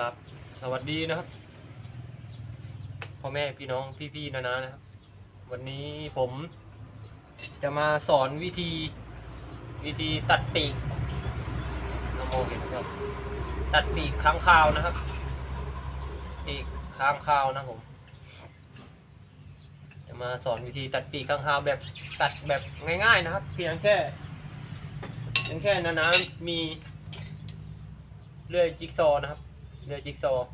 ครับ สวัสดีนะครับ พ่อแม่พี่น้องพี่ๆนานานะครับ วันนี้ผมจะมาสอนวิธีวิธีตัดปีกเรามองเห็นครับ ตัดปีกค้างคาวนะครับ ปีกค้างคาวนะผม จะมาสอนวิธีตัดปีกค้างคาวแบบตัดแบบง่าย ๆนะครับ เพียงแค่เพียงแค่นานามีเลื่อยจิ๊กซอนะครับ เรือจิ๊กซอว์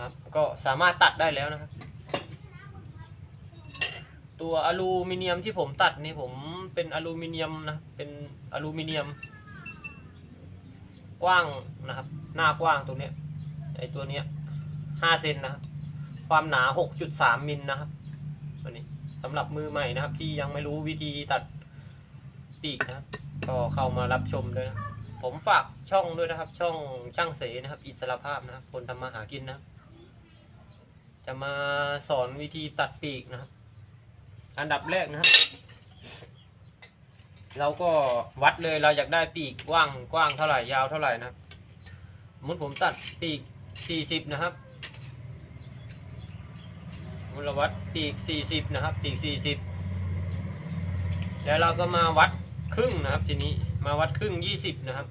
ครับ ก็สามารถตัดได้แล้วนะครับ ตัวอลูมิเนียมที่ผมตัดนี่ผมเป็นอลูมิเนียมนะ เป็นอลูมิเนียม กว้างนะครับ หน้ากว้างตรงนี้ไอตัวเนี้ยห้าเซนนะครับ ความหนาหกจุดสามมิลนะครับตัวนี้สำหรับมือใหม่นะครับ ที่ยังไม่รู้วิธีตัดปีกนะครับ ก็เข้ามารับชมด้วยนะผมฝาก ช่องด้วยนะครับ ช่องช่างเสนะครับ อิสระภาพนะครับคนทำมาหากินนะครับจะมาสอนวิธีตัดปีกนะครับ อันดับแรกนะครับ เราก็วัดเลยเราอยากได้ปีกกว้างกว้างเท่าไหร่ยาวเท่าไหร่นะครับสมมติผมตัดปีกสี่สิบนะครับสมมุติเราวัดปีกสี่สิบนะครับปีกสี่สิบแล้วเราก็มาวัดครึ่งนะครับ ทีนี้มาวัดครึ่งยี่สิบนะครับ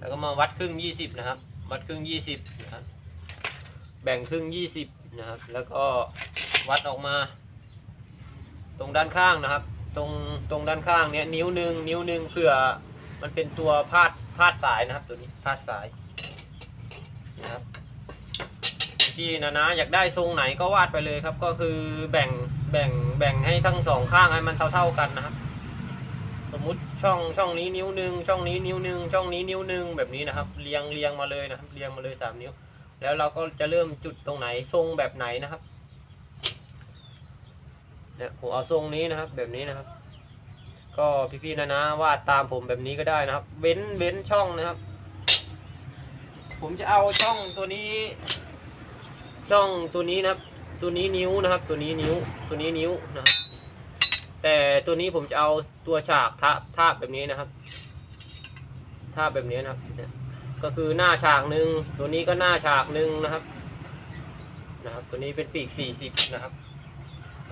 แล้วก็มาวัดครึ่งยี่สิบนะครับ วัดครึ่งยี่สิบนะครับ แบ่งครึ่งยี่สิบนะครับ แล้วก็วัดออกมา ตรงด้านข้างนะครับ ตรงตรงด้านข้างเนี้ยนิ้วหนึ่งนิ้วหนึ่งเผื่อมันเป็นตัวพาดพาดสายนะครับ ตัวนี้พาดสายนะครับที่นะนะอยากได้ทรงไหนก็วาดไปเลยครับ ก็คือแบ่งแบ่งแบ่งให้ทั้งสองข้างให้มันเท่าเท่าๆกันนะครับ ช่องช่องนี้นิ้วหนึ่งช่องนี้นิ้วหนึ่งช่องนี้นิ้วหนึ่งแบบนี้นะครับ เรียงเรียงมาเลยนะครับ เรียงมาเลยสามนิ้ว แล้วเราก็จะเริ่มจุดตรงไหนทรงแบบไหนนะครับเนี่ยผมเอาทรงนี้นะครับ แบบนี้นะครับ ก็พี่ๆนะนะวาดตามผมแบบนี้ก็ได้นะครับ เว้นเว้นช่องนะครับ ผมจะเอาช่องตัวนี้ ช่องตัวนี้นะครับ ตัวนี้นิ้วนะครับ ตัวนี้นิ้ว ตัวนี้นิ้วนะครับ แต่ตัวนี้ผมจะเอาตัวฉากทาทาบแบบนี้นะครับทาบแบบนี้นะครับ ก็คือหน้าฉากหนึ่งตัวนี้ก็หน้าฉากหนึ่งนะครับ นะครับ ตัวนี้เป็นปีกสี่สิบนะครับ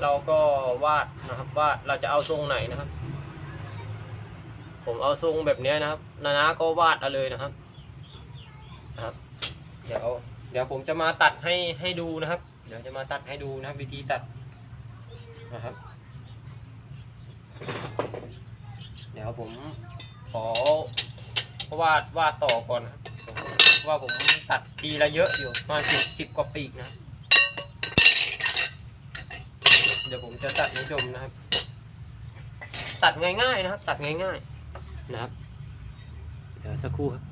เราก็วาดนะครับวาดเราจะเอาทรงไหนนะครับ ผมเอาทรงแบบนี้นะครับนานาก็วาดเอาเลยนะครับนะครับ เดี๋ยวเดี๋ยวผมจะมาตัดให้ให้ดูนะครับ เดี๋ยวจะมาตัดให้ดูนะครับวิธีตัดนะครับ เดี๋ยวผมขอวาดวาดต่อก่อนนะครับว่าผมตัดทีละเยอะอยู่ประมาณสิบสิบกว่าปีนะ เดี๋ยวผมจะตัดให้ชมนะครับ ตัดง่ายๆนะครับ ตัดง่ายๆนะครับ เดี๋ยวสักครู่ครับ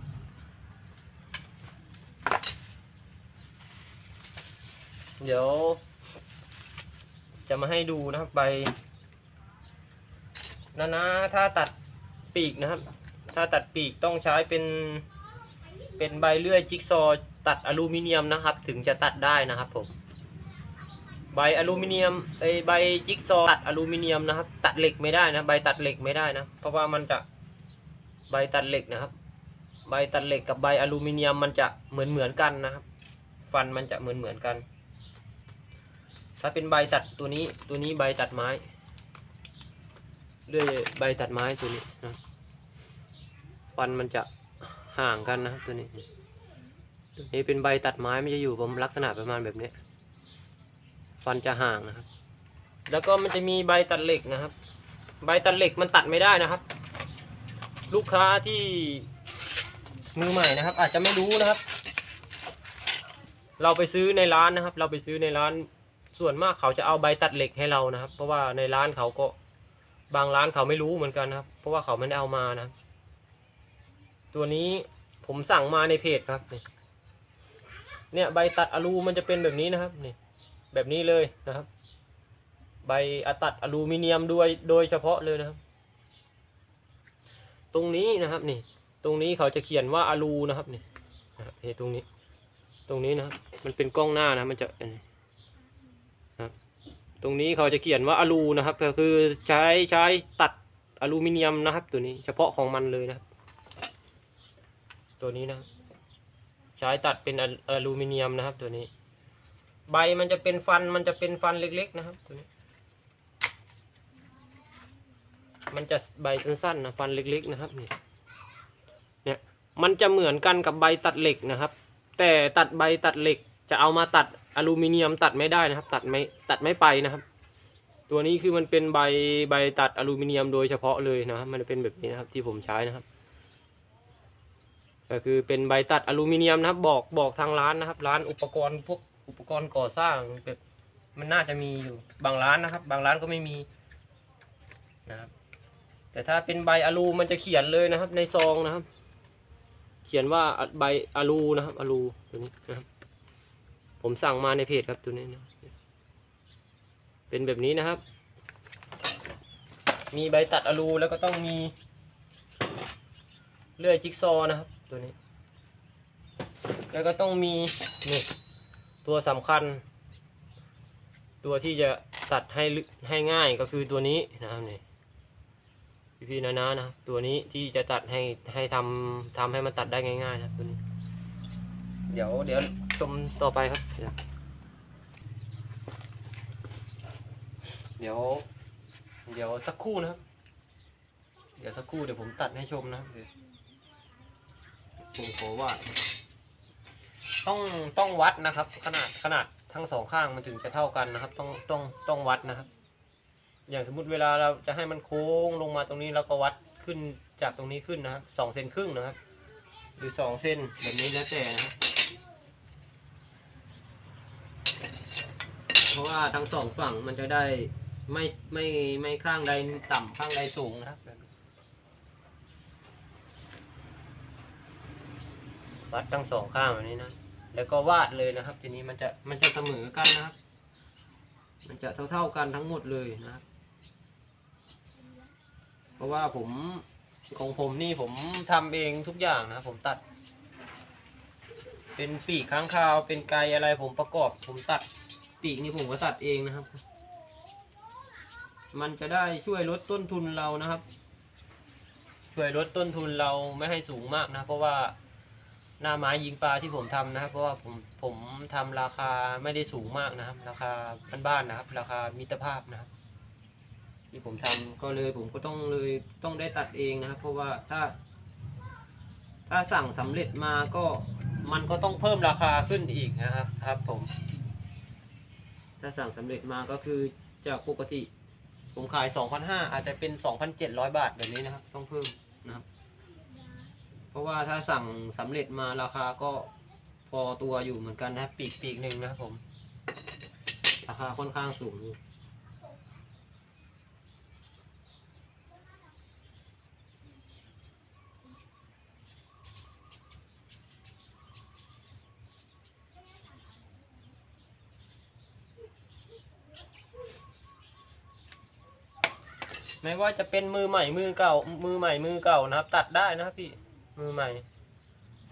เดี๋ยว จะมาให้ดูนะครับใบนะนะถ้าตัด ปีกนะครับ ถ้าตัดปีกต้องใช้เป็น เป็นใบเลื่อยจิ๊กซอว์ตัดอลูมิเนียมนะครับ ถึงจะตัดได้นะครับผม ใบอลูมิเนียมไอใบจิ๊กซอว์ตัดอลูมิเนียมนะครับ ตัดเหล็กไม่ได้นะ ใบตัดเหล็กไม่ได้นะ เพราะว่ามันจะใบตัดเหล็กนะครับ ใบตัดเหล็กกับใบอลูมิเนียมมันจะเหมือนเหมือนกันนะครับ ฟันมันจะเหมือนเหมือนกัน ถ้าเป็นใบตัดตัวนี้ ตัวนี้ใบตัดไม้เลื่อยใบตัดไม้ตัวนี้นะ ฟันมันจะห่างกันนะครับตัวนี้ ตัวนี้เป็นใบตัดไม้มันจะอยู่ประมาณลักษณะประมาณแบบนี้ ฟันจะห่างนะครับ แล้วก็มันจะมีใบตัดเหล็กนะครับ ใบตัดเหล็กมันตัดไม่ได้นะครับ ลูกค้าที่มือใหม่นะครับ อาจจะไม่รู้นะครับ เราไปซื้อในร้านนะครับ เราไปซื้อในร้านส่วนมากเขาจะเอาใบตัดเหล็กให้เรานะครับ เพราะว่าในร้านเขาก็บางร้านเขาไม่รู้เหมือนกันนะครับ เพราะว่าเขาไม่ได้เอามานะครับ ตัวนี้ผมสั่งมาในเพจครับนี่เนี่ยใบตัดอลูมันจะเป็นแบบนี้นะครับนี่แบบนี้เลยนะครับ ใบอะตัดอลูมิเนียมด้วยโดยเฉพาะเลยนะครับ ตรงนี้นะครับนี่ ตรงนี้เขาจะเขียนว่าอลูนะครับนี่นะครับนี่ตรงนี้ ตรงนี้นะครับ มันเป็นกล้องหน้านะมันจะนะครับ ตรงนี้เขาจะเขียนว่าอลูนะครับ ก็คือใช้ใช้ตัดอลูมิเนียมนะครับ ตัวนี้เฉพาะของมันเลยนะครับ ตัวนี้นะใช้ตัดเป็นออลูมิเนียมนะครับ ตัวนี้ ใบมันจะเป็นฟันมันจะเป็นฟันเล็ก ๆ นะครับตัวนี้ มันจะใบสั้นๆนะฟันเล็ก ๆ นะครับนี่เนี่ยมันจะเหมือนกันกับใบตัดเหล็กนะครับ แต่ตัดใบตัดเหล็ก จะเอามาตัดอลูมิเนียมตัดไม่ได้นะครับ ตัดไม่ตัดไม่ไปนะครับ ตัวนี้คือมันเป็นใบใบตัดอลูมิเนียมโดยเฉพาะเลยนะครับ มันเป็นแบบนี้นะครับที่ผมใช้นะครับ ก็คือเป็นใบตัดอลูมิเนียมนะครับ บอกบอกทางร้านนะครับ ร้านอุปกรณ์พวกอุปกรณ์ก่อสร้างแบบมันน่าจะมีอยู่บางร้านนะครับ บางร้านก็ไม่มีนะครับ แต่ถ้าเป็นใบอลูมันจะเขียนเลยนะครับ ในซองนะครับ เขียนว่าใบอลูนะครับอลูตัวนี้นะครับ ผมสั่งมาในเพจครับตัวนี้นะเป็นแบบนี้นะครับ มีใบตัดอลูแล้วก็ต้องมีเลื่อยจิ๊กซอนะครับ ตัวนี้ แล้วก็ต้องมีนี่ตัวสำคัญ ตัวที่จะตัดให้ให้ง่ายก็คือตัวนี้นะครับนี่พี่ๆนะนะนะตัวนี้ที่จะตัดให้ให้ทำทำให้มันตัดได้ง่ายๆนะตัวนี้ เดี๋ยวเดี๋ยวชมต่อไปครับ เดี๋ยว เดี๋ยวสักครู่นะครับเดี๋ยวสักครู่เดี๋ยวผมตัดให้ชมนะครับ ผมขอว่าต้องต้องวัดนะครับ ขนาดขนาดทั้งสองข้างมันถึงจะเท่ากันนะครับ ต้องต้องต้องวัดนะครับ อย่างสมมุติเวลาเราจะให้มันโค้งลงมาตรงนี้แล้วก็วัดขึ้นจากตรงนี้ขึ้นนะครับสองเซนครึ่งนะครับ หรือสองเส้นแบบนี้แล้วแต่นะครับเพราะว่าทั้งสองฝั่งมันจะได้ไม่ไม่ไม่ข้างใดต่ำข้างใดสูงนะครับแบบนี้ วัดทั้งสองข้างแบบนี้นะ แล้วก็วาดเลยนะครับ ทีนี้มันจะมันจะเสมอกันนะครับ มันจะเท่าๆกันทั้งหมดเลยนะครับ เพราะว่าผมของผมนี่ผมทำเองทุกอย่างนะผมตัด เป็นปีกค้างคาว เป็นไกอะไรผมประกอบ ผมตัดปีกนี่ผมก็ตัดเองนะครับ มันจะได้ช่วยลดต้นทุนเรานะครับ ช่วยลดต้นทุนเราไม่ให้สูงมากนะ เพราะว่า หน้าไม้ยิงปลาที่ผมทำนะครับ เพราะว่าผมผมทำราคาไม่ได้สูงมากนะครับ ราคาบ้านๆนะครับ ราคามิตรภาพนะครับ ที่ผมทำก็เลยผมก็ต้องเลยต้องได้ตัดเองนะครับ เพราะว่าถ้า ถ้าสั่งสำเร็จมาก็มันก็ต้องเพิ่มราคาขึ้นอีกนะครับ ครับ ผม ถ้าสั่งสำเร็จมาก็คือจากปกติ ผมขาย 2,500อาจจะเป็น 2,700 บาทแบบนี้นะครับ ต้องเพิ่มนะครับ ราะว่าถ้าสั่งสำเร็จมาราคาก็พอตัวอยู่เหมือนกันนะปีกปีกหนึ่งนะครับผม ราคาค่อนข้างสูงอยู่ไม่ว่าจะเป็นมือใหม่มือเก่า มือใหม่มือเก่านะครับ ตัดได้นะครับพี่ มือใหม่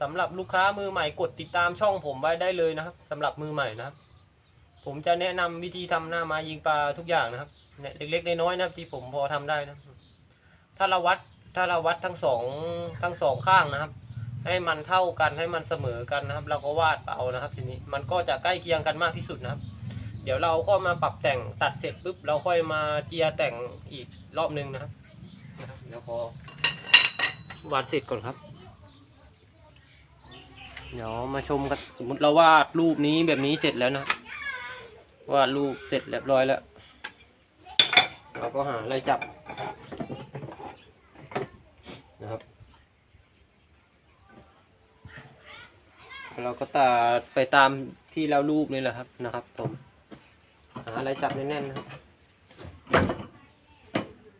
สำหรับลูกค้ามือใหม่กดติดตามช่องผมไว้ได้เลยนะครับสำหรับมือใหม่นะครับ ผมจะแนะนำวิธีทำหน้าไม้ยิงปลาทุกอย่างนะครับเนี่ยเล็กๆน้อยๆนะครับที่ผมพอทำได้นะถ้าเราวัดถ้าเราวัดทั้งสองทั้งสองข้างนะครับ ให้มันเท่ากันให้มันเสมอกันนะครับ เราก็วาดเอานะครับ ทีนี้มันก็จะใกล้เคียงกันมากที่สุดนะครับ เดี๋ยวเราก็มาปรับแต่งตัดเสร็จปุ๊บเราค่อยมาเจียแต่งอีกรอบนึงนะครับเดี๋ยวขอวาดเสร็จก่อนครับ เดี๋ยวมาชมกันสมมติเราวาดรูปนี้แบบนี้เสร็จแล้วนะวาดรูปเสร็จเรียบร้อยแล้ว เราก็หาอะไรจับนะครับ เราก็ตัดไปตามที่เรารูปนี่แหละครับนะครับผมหาอะไรจับแน่นๆนะครับ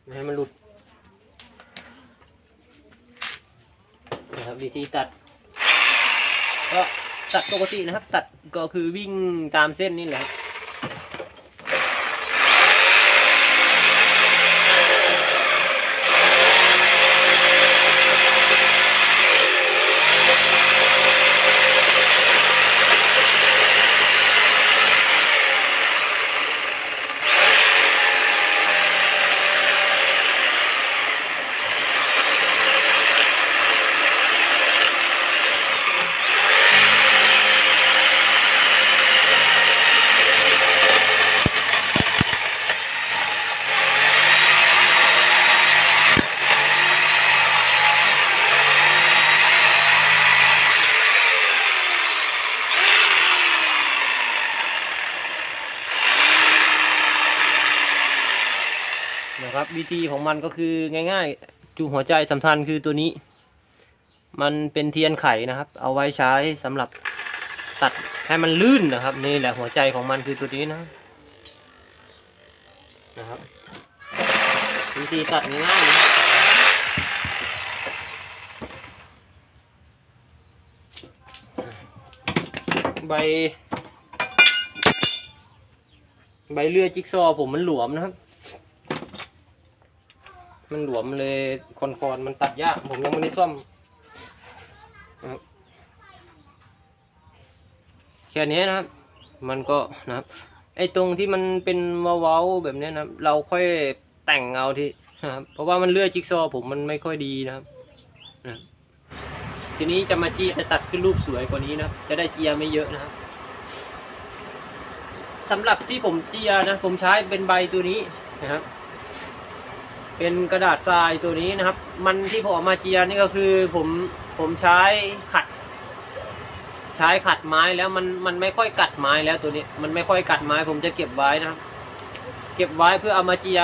ไม่ให้มันหลุดนะครับวิธีตัด ก็ตัดปกตินะครับ ตัดก็คือวิ่งตามเส้นนี่แหละ บนะครับวิธีของมันก็คือง่ายๆ จุหัวใจสำคัญคือตัวนี้ มันเป็นเทียนไขนะครับ เอาไว้ใช้สำหรับตัดให้มันลื่นนะครับ นี่แหละหัวใจของมันคือตัวนี้นะนะครับวิธีตัดง่ายๆนะใบ ใบเลื่อยจิ๊กซอผมมันหลวมนะครับ มันหลวมเลยคอนๆมันตัดยากผมยังไม่ได้ซ่อมแค่นี้นะครับ มันก็นะครับ ไอ้ตรงที่มันเป็นเว้าๆแบบนี้นะครับ เราค่อยแต่งเอาที่นะครับ เพราะว่ามันเลื่อยจิ๊กซอผมมันไม่ค่อยดีนะครับนะทีนี้จะมาจี้จะตัดขึ้นรูปสวยกว่านี้นะจะได้เจียไม่เยอะนะครับสำหรับที่ผมเจียนะ ผมใช้เป็นใบตัวนี้นะครับ เป็นกระดาษทรายตัวนี้นะครับ มันที่ผมเอามาเจียนี่ก็คือผมผมใช้ขัด ใช้ขัดไม้แล้วมันมันไม่ค่อยกัดไม้แล้วตัวนี้ มันไม่ค่อยกัดไม้ ผมจะเก็บไว้นะครับ เก็บไว้เพื่อเอามาเจีย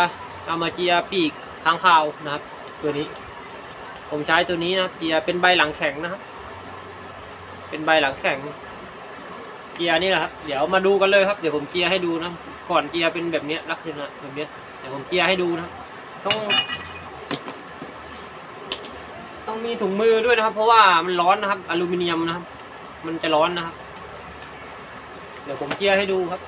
เอามาเจียปีกค้างคาวนะครับ ตัวนี้ ผมใช้ตัวนี้นะครับเจียเป็นใบหลังแข็งนะครับ เป็นใบหลังแข็งเจียนี่แหละครับเดี๋ยวมาดูกันเลยครับเดี๋ยวผมเจียให้ดูนะก่อนเจียเป็นแบบนี้ลักษณะแบบนี้เดี๋ยวผมเจียให้ดูนะครับ ต้อง ต้องมีถุงมือด้วยนะครับ เพราะว่ามันร้อนนะครับ อลูมิเนียมนะครับ มันจะร้อนนะครับ เดี๋ยวผมเจียให้ดูครับ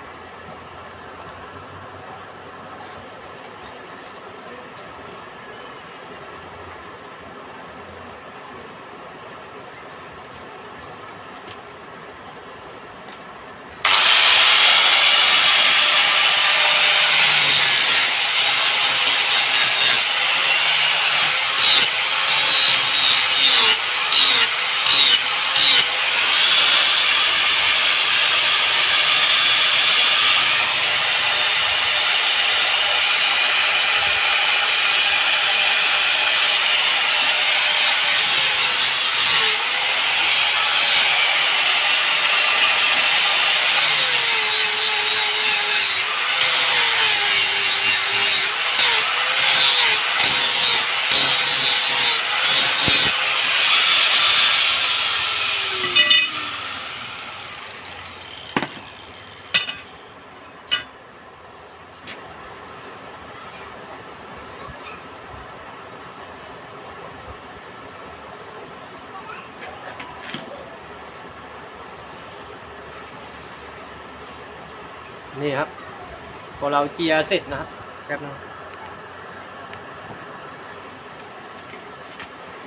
เราเจียเสร็จนะครับแป๊บนึง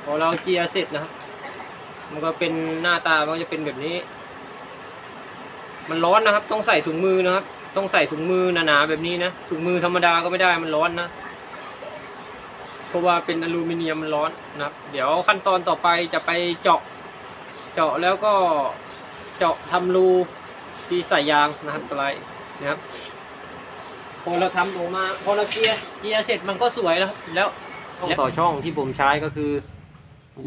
พอเราเจียเสร็จนะครับ มันก็เป็นหน้าตามันก็จะเป็นแบบนี้ มันร้อนนะครับ ต้องใส่ถุงมือนะครับ ต้องใส่ถุงมือหนาๆแบบนี้นะ ถุงมือธรรมดาก็ไม่ได้มันร้อนนะ เพราะว่าเป็นอลูมิเนียมมันร้อนนะครับ เดี๋ยวขั้นตอนต่อไปจะไปเจาะ เจาะแล้วก็เจาะทำรูที่ใส่ยางนะครับสไลด์นะครับ พอเราทำออกมา พอเราเกียร์เกียร์เสร็จมันก็สวยแล้ว แล้วช่องต่อช่องที่ผมใช้ก็คือ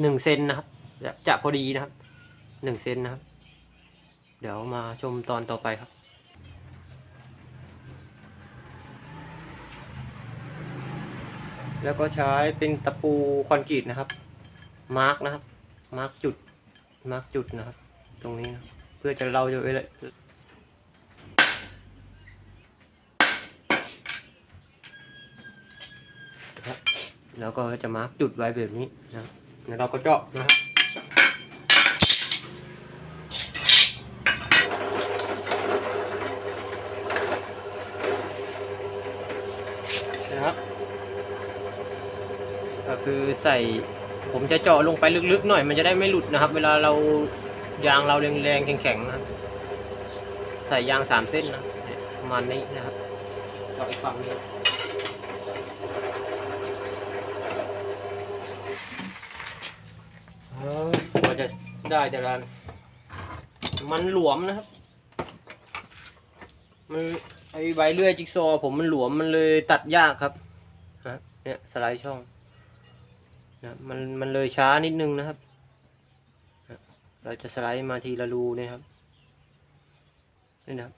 หนึ่งเซนนะครับจะจะพอดีนะครับหนึ่งเซนนะครับ เดี๋ยวมาชมตอนต่อไปครับแล้วก็ใช้เป็นตะปูคอนกรีตนะครับ มาร์กนะครับ มาร์กจุด มาร์กจุดนะครับ ตรงนี้นะ เพื่อจะเราจะเวลานะครับ แล้วก็จะมาร์กจุดไว้แบบนี้นะแล้วเราก็เจาะนะครับนะครับ ก็คือใส่ผมจะเจาะลงไปลึกๆหน่อย มันจะได้ไม่หลุดนะครับ เวลาเรายางเราแรงๆแข็งๆนะใส่ยางสามเส้นนะประมาณนี้นะครับเจาะอีกฝั่งนี้เออ กว่าจะได้แต่ละมันหลวมนะครับ มันไอใบเลื่อยจิ๊กซอว์ผมมันหลวมมันเลยตัดยากครับฮะเนี่ยสไลด์ช่องนะมันมันเลยช้านิดนึงนะครับ เราจะสไลด์มาทีละรูเนี่ยครับนี่นะครับ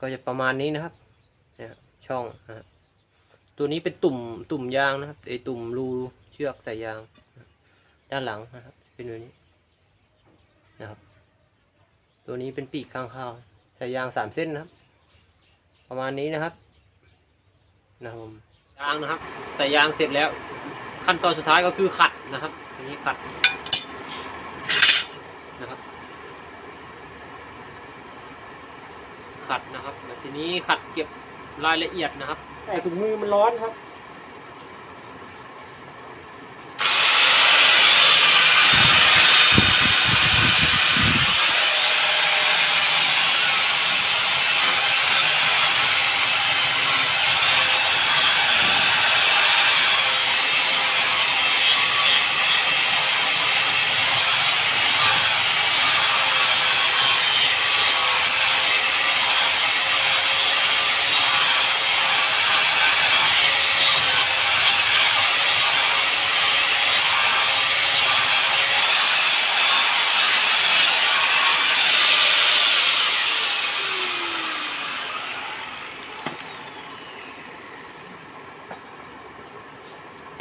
ก็จะประมาณนี้นะครับเนี่ยช่องนะตัวนี้เป็นตุ่มตุ่มยางนะครับไอตุ่มรูเชือกใส่ยาง ด้านหลังนะครับเป็นแบบนี้นะครับ ตัวนี้เป็นปีกข้างข้าวใส่ยางสามเส้นนะครับ ประมาณนี้นะครับนะครับผมยางนะครับ ใส่ยางเสร็จแล้ว ขั้นตอนสุดท้ายก็คือขัดนะครับทีนี้ขัดนะครับ ขัดนะครับแล้วทีนี้ขัดเก็บรายละเอียดนะครับ แต่ถุงมือมันร้อนครับ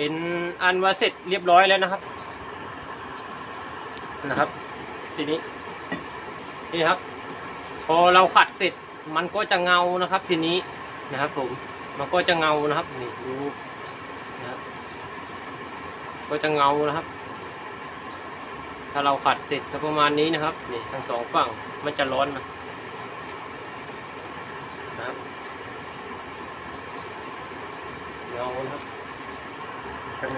เป็นอันว่าเสร็จเรียบร้อยแล้วนะครับ นะครับ ทีนี้นี่ครับ พอเราขัดเสร็จมันก็จะเงานะครับ ทีนี้นะครับ ผมมันก็จะเงานะครับนี่ดูนะครับก็จะเงานะครับ ถ้าเราขัดเสร็จก็ประมาณนี้นะครับนี่ทั้งสองฝั่งมันจะร้อนนะนะครับเงานะครับ ประม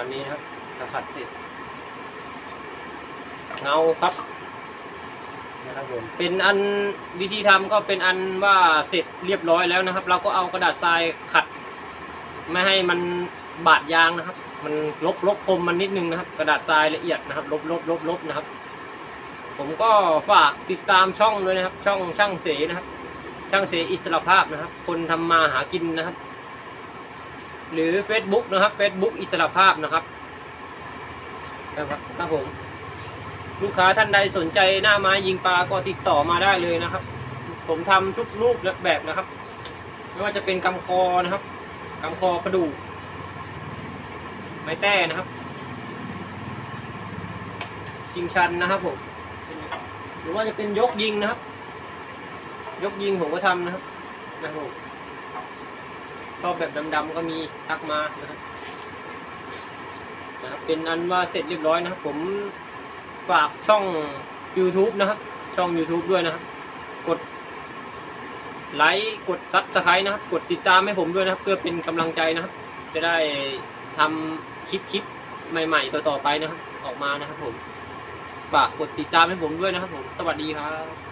าณนี้นะครับสัมผัสเสร็จเงาครับนะครับผมเป็นอันวิธีทำก็เป็นอันว่าเสร็จเรียบร้อยแล้วนะครับ เราก็เอากระดาษทรายขัด ไม่ให้มันบาดยางนะครับ มันลบลบคมมันนิดนึงนะครับ กระดาษทรายละเอียดนะครับ ลบลบลบลบนะครับ ผมก็ฝากติดตามช่องด้วยนะครับ ช่องช่างเสนะครับ ช่างเสอิสระภาพนะครับ คนทำมาหากินนะครับ หรือ Facebook นะครับ Facebook อิสระภาพนะครับนะครับครับผม ลูกค้าท่านใดสนใจหน้าไม้ยิงปลาก็ติดต่อมาได้เลยนะครับ ผมทำทุกรูปแบบนะครับ ไม่ว่าจะเป็นกำคอนะครับกำคอกระดูกไม้แต้นะครับ ชิงชันนะครับผม หรือว่าจะเป็นยกยิงนะครับ ยกยิงผมก็ทำนะครับนะครับชอบแบบดำๆก็มีทักมานะครับนะครับเป็นอันว่าเสร็จเรียบร้อยนะครับ ผมฝากช่อง YouTube นะครับ ช่อง YouTube ด้วยนะครับ กดไลค์กดซับสไครต์นะครับ กดติดตามให้ผมด้วยนะครับ เพื่อเป็นกำลังใจนะครับ จะได้ทำคลิปคลิปใหม่ ๆ ต่อๆไปนะครับ ออกมานะครับผม ฝากกดติดตามให้ผมด้วยนะครับผม สวัสดีครับ